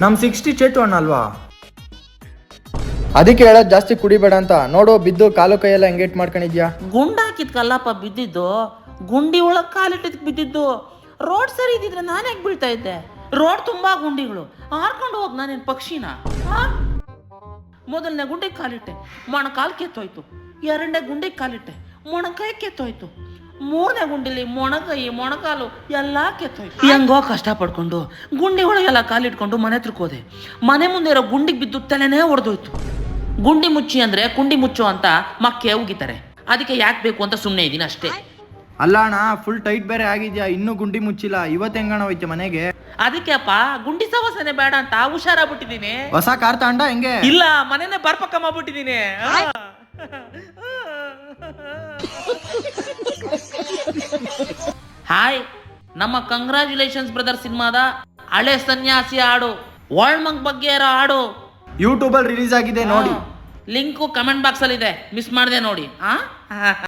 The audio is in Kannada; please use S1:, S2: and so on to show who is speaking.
S1: ನಮ್ ಸಿಕ್ಸ್ಟಿ ಚೇಟು ಅಣ್ಣ ಅಲ್ವಾ?
S2: ಅದಕ್ಕೆ ಹೇಳೋದು ಜಾಸ್ತಿ ಕುಡಿಬೇಡ ಅಂತ. ನೋಡು ಬಿದ್ದು ಕಾಲು ಕೈಯೆಲ್ಲ ಎಂಗೇಟ್ ಮಾಡ್ಕೊಂಡಿದ್ಯಾ?
S3: ಗುಂಡಾಕಿದ್ ಕಲ್ಲಪ್ಪ ಬಿದ್ದಿದ್ದು ಗುಂಡಿ ಒಳಗೆ ಕಾಲಿಟ್ಟಿದ್ ಬಿದ್ದಿದ್ದು. ರೋಡ್ ಸರಿ ಇದ್ದಿದ್ರೆ ನಾನು ಯಾಕೆ ಬೀಳ್ತಾ ಇದ್ದೆ? ರೋಡ್ ತುಂಬಾ ಗುಂಡಿಗಳು. ಹಾರ್ಕೊಂಡು ಹೋಗ್ ನಾನೇನ್ ಪಕ್ಷಿನ? ಮೊದಲನೇ ಗುಂಡಿಗೆ ಕಾಲಿಟ್ಟೆ ಮೊಣಕಾಲು ಕೆತ್ತೋಯ್ತು. ಎರಡನೇ ಗುಂಡಿಗೆ ಕಾಲಿಟ್ಟೆ ಮೊಣಕೈ ಕೆತ್ತೋಯ್ತು. ಮೂರನೇ ಗುಂಡಿಲಿ ಮೊಣಕೈ ಮೊಣಕಾಲು ಎಲ್ಲ ಕೆತ್ತೋಯ್ತು. ಹೆಂಗೋ ಕಷ್ಟ ಪಡ್ಕೊಂಡು ಗುಂಡಿ ಒಳಗೆಲ್ಲ ಕಾಲಿಟ್ಕೊಂಡು ಮನೆ ತಿರ್ಕೋದೆ ಹೋದೆ. ಮನೆ ಮುಂದೆ ಇರೋ ಗುಂಡಿಗೆ ಬಿದ್ದು ತಲೆನೇ ಒಡೆದೋಯ್ತು. ಗುಂಡಿ ಮುಚ್ಚಿ ಅಂದ್ರೆ ಕುಂಡಿ ಮುಚ್ಚು ಅಂತ ಮಕ್ಕೆ ಉಗಿತಾರೆ. ಅದಕ್ಕೆ ಯಾಕೆ ಬೇಕು ಅಂತ ಸುಮ್ಮನೆ ಇದೀನಿ ಅಷ್ಟೇ.
S2: ಅಲ್ಲ ಅಣ್ಣ ಫುಲ್ ಟೈಟ್ ಬೇರೆ ಆಗಿದ್ಯಾ? ಇನ್ನೂ ಗುಂಡಿ ಮುಚ್ಚಿಲ್ಲ. ಇವತ್ತು ಹೆಂಗಣ ಹೋಯ್ತು ಮನೆಗೆ?
S3: ಅದಕ್ಕೆ ಅಪ್ಪ ಗುಂಡಿ ಸವಸನೆ ಬೇಡ ಅಂತ ಹುಷಾರಾಗ್ಬಿಟ್ಟಿದ್ದೀನಿ.
S2: ಹೊಸ ಕಾರ್ ತಾಂಡ ಹೆಂಗೆ?
S3: ಇಲ್ಲ ಮನೆನೇ ಬರ್ಪಕ್ಕ ಮಾಡ್ಬಿಟ್ಟಿದ್ದೀನಿ ಹಾಯ್ ನಮ್ಮ ಕಂಗ್ರ್ಯಾಚುಲೇಷನ್ಸ್ ಬ್ರದರ್ ಸಿನಿಮಾದ ಹಳೆ ಸನ್ಯಾಸಿ ಹಾಡು ವರ್ಲ್ಡ್ ಬಗ್ಗೆ ಇರೋ ಹಾಡು
S2: ಯೂಟ್ಯೂಬಲ್ಲಿ ರಿಲೀಸ್ ಆಗಿದೆ ನೋಡಿ.
S3: ಲಿಂಕು ಕಮೆಂಟ್ ಬಾಕ್ಸ್ ಅಲ್ಲಿ ಇದೆ. ಮಿಸ್ ಮಾಡದೆ ನೋಡಿ. ಆ